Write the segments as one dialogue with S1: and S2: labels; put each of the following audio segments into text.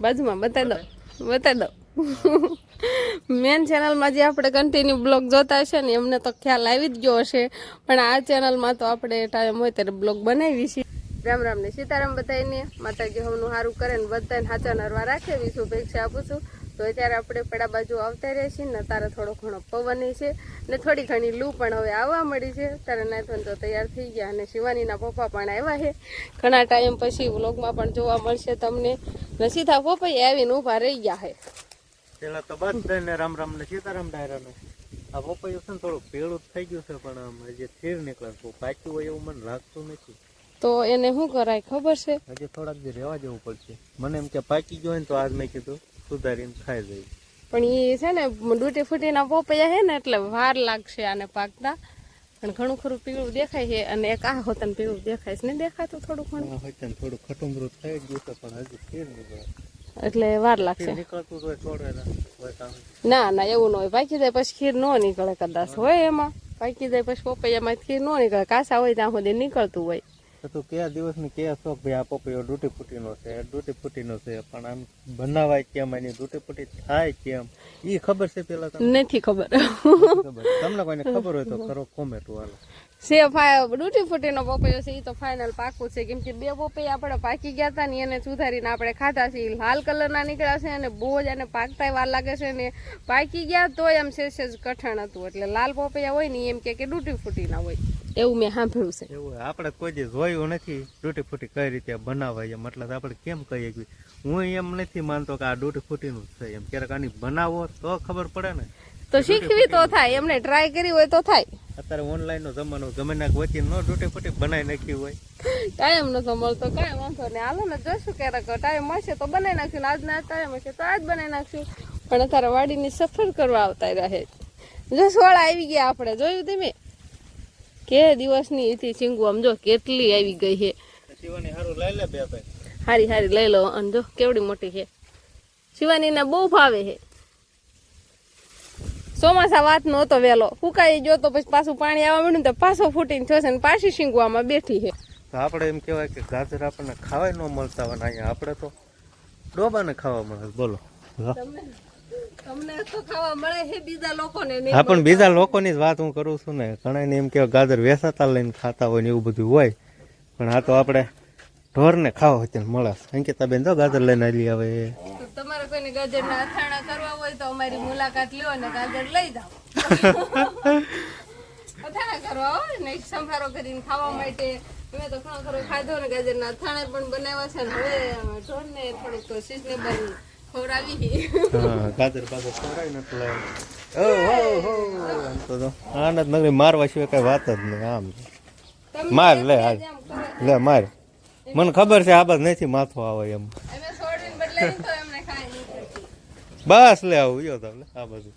S1: બાજુમાં, બતાવી દો બતાવી દો. મેન ચેનલમાં જે આપણે કન્ટિન્યુ બ્લોગ જોતા હશે ને, એમને તો ખ્યાલ આવી જ ગયો હશે. પણ આ ચેનલમાં તો આપણે ટાઈમ હોય ત્યારે બ્લોગ બનાવી છીએ. રામ ને સીતારામ બધાને માતાજી હમનું સારું કરે ને બધાને સાચા નરવા રાખે. છું ભેક્ષા આપું છું. તો અત્યારે આપણે પેડા બાજુ આવતા રહીએ છીએ ને તારે થોડો ઘણો પવન છે ને થોડી ઘણી લૂ પણ હવે આવવા મળી છે. તારે નાથન તો તૈયાર થઈ ગયા અને શિવાનીના પપ્પા પણ આવ્યા છે. ઘણા ટાઈમ પછી વ્લોગમાં પણ જોવા મળશે તમને. ને સીધા પપ્પા આવીને ઊભા રહી ગયા છે.
S2: પેલા તો બધાને રામ રામ ને સીતારામ ડાયરાનું. આ પપૈયું છે ને થોડું પેળું થઈ ગયું છે પણ આમ હજી થીર નીકળે પાક્યું હોય એવું મને લાગતું નથી.
S1: તો એને શું કરાય ખબર છે?
S2: હજી થોડાક દી રહેવા જવું પડશે. મને એમ કે પાકી ગયો હોય ને તો આજ મેં કીધું. સુધારીને ખાઈ જાય.
S1: પણ એ છે ને ડૂટી ફૂટીના પોપૈયા છે ને એટલે વાર લાગશે આને પાકતા. પણ ઘણું ખરું પીળું દેખાય છે અને એક આ હોતન પીળું દેખાય છે. ને દેખાતું થોડું ઘણું
S2: હોતન થોડું ખટુંબરું થઈ ગયું છે પણ હજી ફેર
S1: એટલે વાર લાગશે.
S2: નીકળતું હોય છોડેલા
S1: ના ના એવું ન હોય. પાકી જાય પછી ખીર ન નીકળે કદાચ. હોય એમાં. પાકી જાય પછી પપૈયામાં ખીર ન નીકળે. કાસા હોય ત્યાં સુધી નીકળતું હોય.
S2: તો તું કયા દિવસની કયા શોખ ભાઈ આ પપૈયો ડૂટી ફૂટીનો છે? ડૂટી ફૂટીનો છે પણ આમ બનાવાય કેમ? એની ડૂટી ફૂટી થાય કેમ? ઈ ખબર છે પેલા તમને?
S1: નથી ખબર.
S2: ખબર. તમને કોઈને ખબર હોય તો કરો કોમેન્ટ વાળો.
S1: છે ડૂટી ફૂટીનો પપૈયો છે એ તો ફાઇનલ પાકું છે. કેમ કે બે પપૈયા આપણે પાકી ગયા હતા ને એને સુધારીને આપણે ખાધા છે. એ લાલ કલરના નીકળ્યા છે અને બહુ જ એને પાકતા વાર લાગે છે ને પાકી ગયા તોય એમ છે જ કઠણ હતું. એટલે લાલ પપૈયા હોય ને એમ કે ડૂટી ફૂટીના હોય. એવું મેં સાંભળ્યું છે.
S2: એવું આપણે કોઈ જોયું નથી ડૂટી ફૂટી કઈ રીતે બનાવાય એમ. મતલબ આપણે કેમ કહીએ કે હું એમ નથી માનતો કે આ ડૂટી ફૂટીનું છે એમ. ક્યારેક આની બનાવો તો ખબર પડે ને.
S1: તો શીખવી તો થાય એમને ટ્રાય કરી હોય તો થાય.
S2: અત્યારે ઓનલાઈન નો જમાનો ગમે ના વચ્ચે નો ડૂટી ફૂટે બનાવી નાખ્યું હોય.
S1: ટાઈમ નતો મળતો કાંઈ વાંધો નહીં. હાલો ને જોઈશું ક્યારેક ટાઈમ મળશે તો બનાવી નાખશું. ને આજના ટાઈમ હશે તો આજ બનાવી નાખશું. પણ અત્યારે વાડીની સફર કરવા આવતા રહે. જો સોળા આવી ગયા આપણે જોયું તમે? કે દિવસની હતી ચીંગુ આમ જો કેટલી આવી ગઈ છે.
S2: શિવાની સારું લઈ લે બે ભાઈ.
S1: હારી હારી લઈ લો. અને જો કેવડી મોટી છે. શિવાનીને બહુ ભાવે છે. ચોમાસા વાત નહોતો વેલો. ફૂકાઈ ગયો તો પછી પાછું પાણી આવવા મળ્યું ને તો પાછો ફૂટીને થશે ને પાછી શીંગવામાં બેઠી છે.
S2: તો આપણે એમ કહેવાય કે ગાજર આપણને ખાવાય ન મળતા હોય અહીંયા આપણે તો ડોબાને ખાવા મળે બોલો.
S1: તમને તમને તો ખાવા મળે બીજા લોકોને
S2: હા પણ બીજા લોકોની જ વાત હું કરું છું ને. ઘણા એમ કે ગાજર વેસાતા લઈને ખાતા હોય ને એવું બધું હોય. પણ આ તો આપણે ઢોરને ખાવા હોય મળે અંકિતાબેન તો ગાજર લઈને આવી આવે
S1: તમારે કોઈને ગાજરના અથાણા કરવા હોય તો અમારી મુલાકાત લ્યો અને ગાજર લઈ જાઓ. અથાણા કરવા હોય ને સંભારો કરીને ખાવા માટે. અમે તો ઘણો ખરો ખાધો ને ગાજરના અથાણા પણ બનાવ્યા છે ને હવે ઢોરને થોડુંક સિઝનેબલ ખવડાવી
S2: ગાજર બાજર ખવડાવી ને એટલે ઓ હો તો આનંદ નગરી મારવા સિવાય કઈ વાત જ નહીં આમ. માર લે હાલ. લે માર. મને ખબર છે આ બાદ નથી માથો આવે એમ
S1: અમે છોડીને બદલે તો એમને ખાઈ નહીં શકીએ.
S2: બસ લે આવું યો તમે આ બધું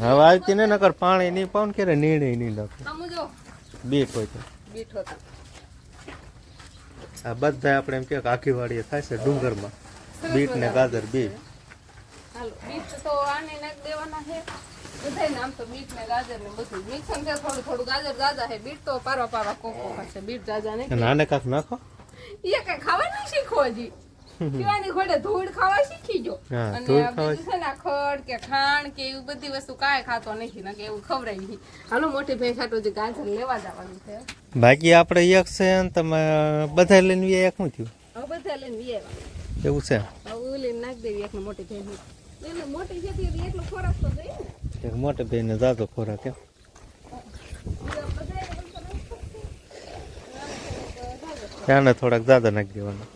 S2: હવે આવતી ને નકર પાણી નહીં પાવ ક્યારે નીણે નહીં નાખું. બીટ હોય તો. આ બધા આપણે એમ કે આખી વાડીએ થાય છે ડુંગરમાં. બીટ ને ગાજર બી
S1: બીટ. તો આને નાખ દેવાના છે. બધાય નામ તો બીટ ને ગાજર ને બધું. મિક્સન છે થોડું થોડું ગાજર જાજા છે. બીટ તો પારવા પારવા કોકો હશે બીટ જાજા નહીં
S2: અને આને કાંક નાખો?
S1: એ કઈ ખાવાનું શીખવો હજી. પીવાની ઘોડે ધૂળ ખાવા શીખી જો અને બીજું છે ને ખડ કે ખાણ કે એવી બધી વસ્તુ કાંઈ ખાતો નથી ને કે એવું ખવડાવી નહીં. હાલો મોટી ભેંસ સાટો જે ગાજર લેવા જવાનું છે.
S2: બાકી આપણે એક છે તમે બધા લઈને વી એક શું થયું?
S1: બધા લઈને વી આવ્યા.
S2: એવું છે?
S1: હવે ઓલી નાખ દેવી એક મોટી ભેંસ એટલે મોટી છે એટલે એટલો ખોરાક તો જોઈએ ને.
S2: એક મોટે જાતો ખોરાક એમ. ત્યાંને થોડાક દાદા નાખી દેવાના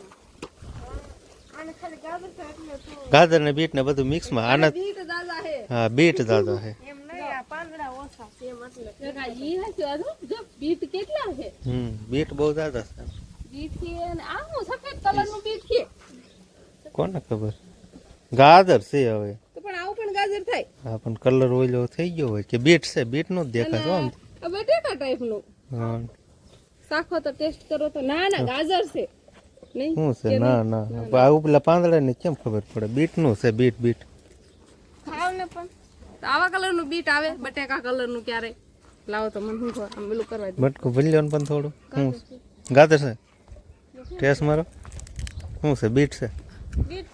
S1: આને ખાલી ગાજર છે એટલે તો
S2: ગાજર ને બીટ ને બધું મિક્સમાં આને
S1: બીટ દાદા હે.
S2: હા બીટ દાદા છે
S1: એમ નહીં આ પાંદડા ઓછા છે એટલે. ઈ હશે અધુ જો બીટ કેટલા છે?
S2: હમ બીટ બહુ દાદા છે.
S1: બીટ છે અને આ હું સફેદ કલરનું બીટ છે.
S2: કોને ખબર? ગાજર છે હવે.
S1: તો પણ આવું પણ ગાજર થાય?
S2: હા પણ કલર ઓઈલો થઈ ગયો હોય કે બીટ છે? બીટનું જ દેખાય છે આમ.
S1: આ બટેકા ટાઈપનું.
S2: હા.
S1: શાખો તો ટેસ્ટ કરો તો ના ના ગાજર છે. નહીં
S2: શું છે? ના ના. આવું પેલા પાંદડા ને કેમ ખબર પડે? બીટનું છે બીટ બીટ.
S1: ખાવ ને પણ આવા કલરનું બીટ આવે બટેકા કલરનું ક્યારે લાવો તો મને શું આમ પેલું કરવા
S2: બટકું ભૂલ્યો ને પણ થોડું. હું ગાતર છે? ટેસ્ટ મારો? શું છે? બીટ છે?
S1: બીટ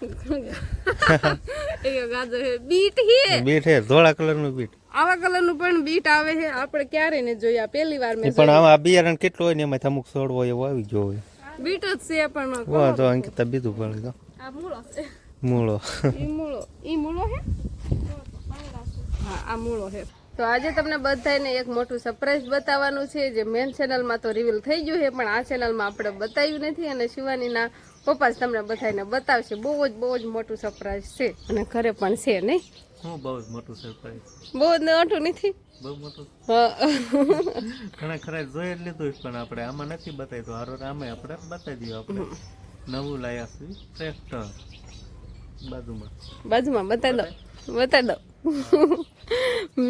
S1: એ ગાજર હે બીટ હે
S2: બીટ હે ધોળા કલરનું બીટ.
S1: આવા કલરનું પણ બીટ આવે છે. આપણે ક્યારેય ને જોયા. પહેલી વાર મેં
S2: પણ આમાં આ બિયારણ કેટલું હોય ને એમાં અમુક હોય એવો આવી ગયો હોય.
S1: બીટ જ છે પણ
S2: વાહ તો અંકિતા બીજું ભણી દો
S1: આ મૂળો છે.
S2: મૂળો.
S1: ઈ મૂળો. ઈ મૂળો હે? હા આ મૂળો હે. તો આજે તમને બધાને એક મોટું સરપ્રાઈઝ બતાવવાનું છે જે મેન ચેનલમાં તો રિવીલ થઈ ગયું છે પણ આ ચેનલમાં આપણે બતાવ્યું નથી અને શિવાનીના પપ્પા તમને બધાને બતાવશે. બહુ જ બહુ જ મોટું સરપ્રાઈઝ છે. અને ઘરે પણ છે નહીં?
S2: હું બહુ જ મોટું સરપ્રાઈઝ
S1: બહુ જ મોટું નથી?
S2: બહુ મોટું? ઘણા ખરા જોઈ જ લીધું પણ આપણે આમાં નથી બતાવી તો હારો આમે આપણે બતાવી દઈએ આપણે. નવું લાયા છે ટ્રેક્ટર બાજુમાં.
S1: બાજુમાં બતાવી દો. બતાવી દો.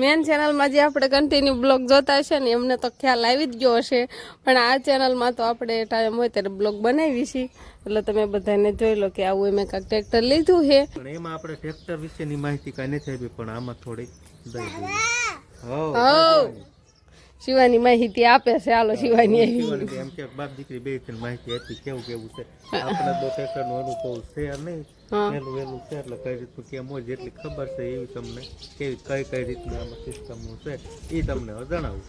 S1: મેન ચેનલમાં જે આપણે કન્ટિન્યુ બ્લોગ જોતા હશે ને એમને તો ખ્યાલ આવી જ ગયો હશે. પણ આ ચેનલમાં તો આપણે ટાઈમ હોય ત્યારે બ્લોગ બનાવી છીએ એટલે તમે બધાને જોઈ લો કે આવું મેં કાંઈક ટ્રેક્ટર લીધું છે.
S2: પણ એમાં આપણે ટ્રેક્ટર વિશેની માહિતી કાંઈ નથી આપી પણ આમાં હો
S1: હો શિવાની માહિતી આપે છે. હાલો શિવાની. આવી
S2: એમ કે બાપ દીકરી બે ત્રણ માહિતી આપી કેવું કેવું છે? આપણે તો ટ્રેક્ટર નો અનુભવ છે નહીં. વહેલું વહેલું છે એટલે કઈ રીતનું કેમ જેટલી ખબર છે એવી તમને કેવી કઈ કઈ રીતનું આમાં સિસ્ટમ છે એ તમને જણાવું.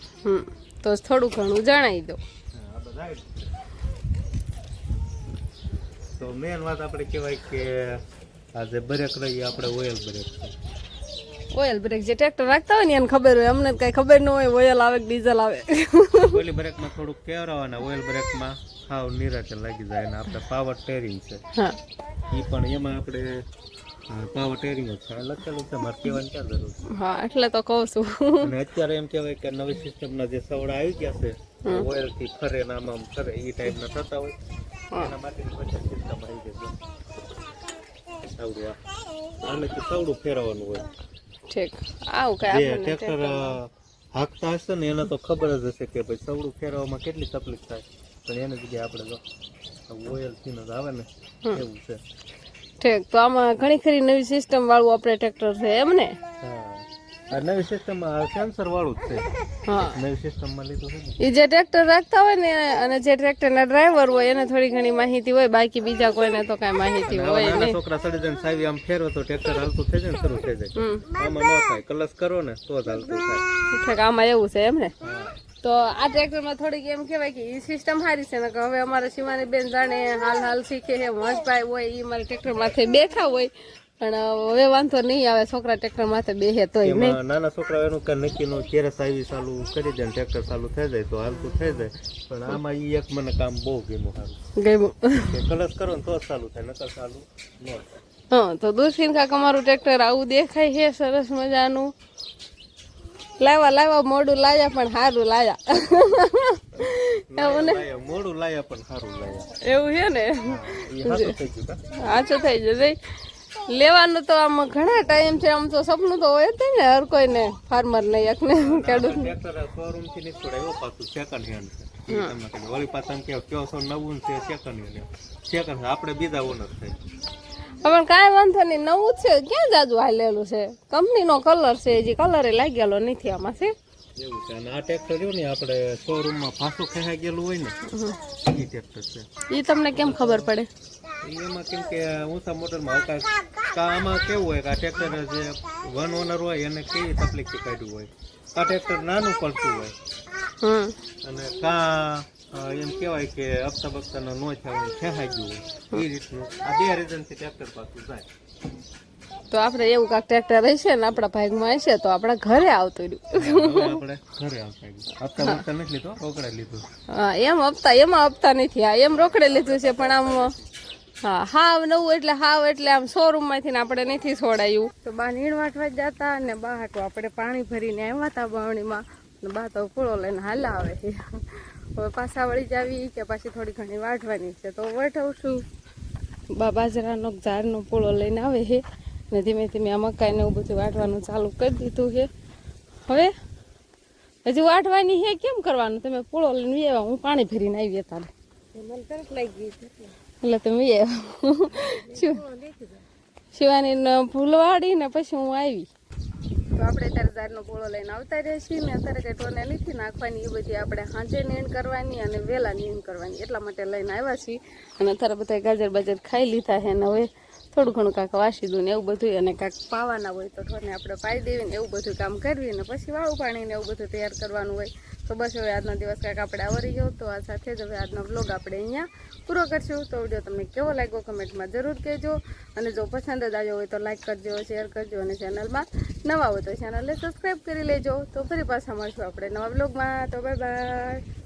S1: તો થોડું ઘણું જણાવી દો.
S2: તો મેન વાત આપણે કહેવાય કે આજે બ્રેક રહી આપણે ઓઇલ બ્રેક છે.
S1: ઓઇલ બ્રેક જે ટ્રેક્ટર રાખતા હોય ને એને ખબર હોય. અમને કઈ ખબર ન હોય ઓઇલ આવે કે ડીઝલ આવે.
S2: ઓઇલ બ્રેકમાં થોડુંક કેવરાવાના ઓઇલ બ્રેકમાં હાવ નિરાતે લાગી જાય ને આપણે પાવર ટેરિંગ છે.
S1: હા.
S2: એ પણ એમાં આપણે પાવર ટેરિંગ છે. લખેલું છે મારે કહેવાની ક્યાં જરૂર છે?
S1: હા એટલે તો કહું છું.
S2: અને અત્યારે એમ કહેવાય કે નવી સિસ્ટમના જે સવડા આવી ગયા છે ઓઇલથી ફરે ને આમ આમ ફરે એ ટાઈપના થતા હોય. એના માટે સિસ્ટમ આવી ગઈ છે. સવડું આ. આનાથી સવડું ફેરવવાનું હોય.
S1: ઠીક. આવું કઈ
S2: ટ્રેક્ટર હાંકતા હશે ને એને તો ખબર જ હશે કે ભાઈ સવડું ફેરવવામાં કેટલી તકલીફ થાય. પણ એની જગ્યાએ આપણે જો ઓઇલથી જ આવે ને એવું છે.
S1: ઠીક. તો આમાં ઘણી ખરી નવી સિસ્ટમ વાળું આપણે ટ્રેક્ટર છે એમ ને?
S2: હા. આ નવી સિસ્ટમમાં સરવાળું જ છે?
S1: હા.
S2: નવી સિસ્ટમમાં લીધું છે ને?
S1: એ જે ટ્રેક્ટર રાખતા હોય ને અને જે ટ્રેક્ટરના ડ્રાઈવર હોય એને થોડી ઘણી માહિતી હોય બાકી બીજા કોઈને તો કાંઈ માહિતી હોય નહીં.
S2: છોકરા સડી જાય સાવી આમ ફેરવો તો ટ્રેક્ટર હાલતું થઈ જાય ને શરૂ થઈ જાય.
S1: હમ.
S2: આમાં ન થાય કલસ કરો ને તો જ હાલતું થાય.
S1: આમાં એવું છે એમ ને? તો આ ટ્રેક્ટરમાં થોડીક એમ કહેવાય કે એ સિસ્ટમ સારી છે ને કે હવે અમારે શિવાની બેન જાણે હાલ હાલ શીખે છે મજભાઈ હોય એ મારા ટ્રેક્ટર માથે બેઠા હોય પણ હવે વાંધો નહીં આવે છોકરા ટ્રેક્ટર માથે બેહે તોય નહીં.
S2: નાના છોકરા એનું કે નક્કી નો ક્યારે સાવી ચાલુ કરી દે ટ્રેક્ટર ચાલુ થઈ જાય તો હાલતું થઈ જાય. પણ આમાં ઈ એક મને કામ બહુ ગમ્યું સારું ગમ્યું. કલસ કરો ને તો ચાલુ થાય નકર ચાલુ ન
S1: હા તો દૂરથી કાક અમારું ટ્રેક્ટર આવું દેખાય છે સરસ મજાનું. લાવ્યા લાવ્યા મોડું લાવ્યા પણ સારું લાવ્યા એવું ને?
S2: લાયા, મોડું લાયા પણ સારું લાયા.
S1: એવું છે ને?
S2: સાચું થઈ ગયું કા?
S1: થઈ જશે લેવાનું તો આમ ઘણા ટાઈમ છે. આમ તો સપનું તો હોય જ ને હર કોઈને ફાર્મર ને એકને ખેડૂત
S2: શોરૂમથી નહીં છોડાય પાછું સેકન્ડ હેન્ડ છે. તમને કહ્યું. વળી પાછા કે કયો છો નવું છે સેકન્ડ હેન્ડ સેકન્ડ આપણે બીજા ઓનર થાય
S1: પણ કાંઈ વાંધો નહીં નવું છે ક્યાં જાજુ હાલેલું છે? કંપનીનો કલર છે હજી કલરે લાગેલો નથી આમાં છે?
S2: એવું છે. અને આ ટ્રેક્ટર રહ્યું ને આપણે શોરૂમમાં પાછું ખેંચાઈ ગયેલું હોય ને એ ટ્રેક્ટર છે.
S1: એ તમને કેમ ખબર પડે?
S2: એમાં કેમ કે ઊંચા મોટરમાં આવતા આમાં કેવું હોય કે આ ટ્રેક્ટર જે વન ઓનર હોય એને કેવી તકલીફથી કાઢ્યું હોય? આ ટ્રેક્ટર નાનું પડતું હોય? અને કા એમ કહેવાય કે હપ્તા બપ્તાનો નો હોય ગયું હોય? એ રીતનું. આ બે રીઝનથી ટ્રેક્ટર પાછું જાય.
S1: તો આપણે એવું કાંક ટ્રેક્ટર હશે ને આપણા ભાગમાં હશે તો આપણા ઘરે આવતું રહ્યું.
S2: આપણે ઘરે આવતા નથી લીધો રોકડે લીધું.
S1: હા એમ હપ્તા એમાં હપ્તા નથી. આ એમ રોકડે લીધું છે પણ આમ હા હાવ નવું એટલે હાવ એટલે આમ શોરૂમમાંથી આપણે નથી છોડાયું. તો બા નીણ વાટવા જતા અને બા હાટું આપણે પાણી ભરીને આવ્યા હતા બાવણીમાં. ને બા તો પૂળો લઈને હાલા આવે છે. હવે પાછા વળી જાવી કે પાછી થોડી ઘણી વાટવાની છે. તો વટાવશું બા બાજરાનો ઝાડનો પૂળો લઈને આવે છે. ને ધીમે ધીમે આ મકાઈને એવું બધું વાટવાનું ચાલુ કરી દીધું છે. હવે હજી વાટવાની છે કેમ કરવાનું? તમે પૂળો લઈને આવ્યા હું પાણી ભરીને આવી તારે. એટલે તમે શું? શિવાની ફૂલ વાળી ને પછી હું આવી. તો આપણે અત્યારે ઝાડનો પોળો લઈને આવતા રહીએ છીએ ને અત્યારે કંઈ ટોને નથી નાખવાની, એ બધી આપણે સાંજે નીણ કરવાની અને વહેલા નીણ કરવાની, એટલા માટે લઈને આવ્યા છીએ. અને અત્યારે બધા ગાજર બાજર ખાઈ લીધા છે ને હવે થોડું ઘણું કાંક વાસી દઉં ને એવું બધું અને કાંક પાવાના હોય તો ઠોને આપણે પાઈ દેવી ને એવું બધું કામ કરવી ને પછી વાળું પાણી ને એવું બધું તૈયાર કરવાનું હોય તો બસ હવે આજનો દિવસ કાંઈક આપણે આવરી ગયો તો આ સાથે જ હવે આજનો બ્લોગ આપણે અહીંયા પૂરો કરશું. તો વીડિયો તમને કેવો લાગ્યો કમેન્ટમાં જરૂર કહેજો અને જો પસંદ જ આવ્યો હોય તો લાઇક કરજો શેર કરજો અને ચેનલમાં નવા હોય તો ચેનલને સબસ્ક્રાઈબ કરી લેજો. તો ફરી પાછા મળશું આપણે નવા બ્લોગમાં તો બાય બાય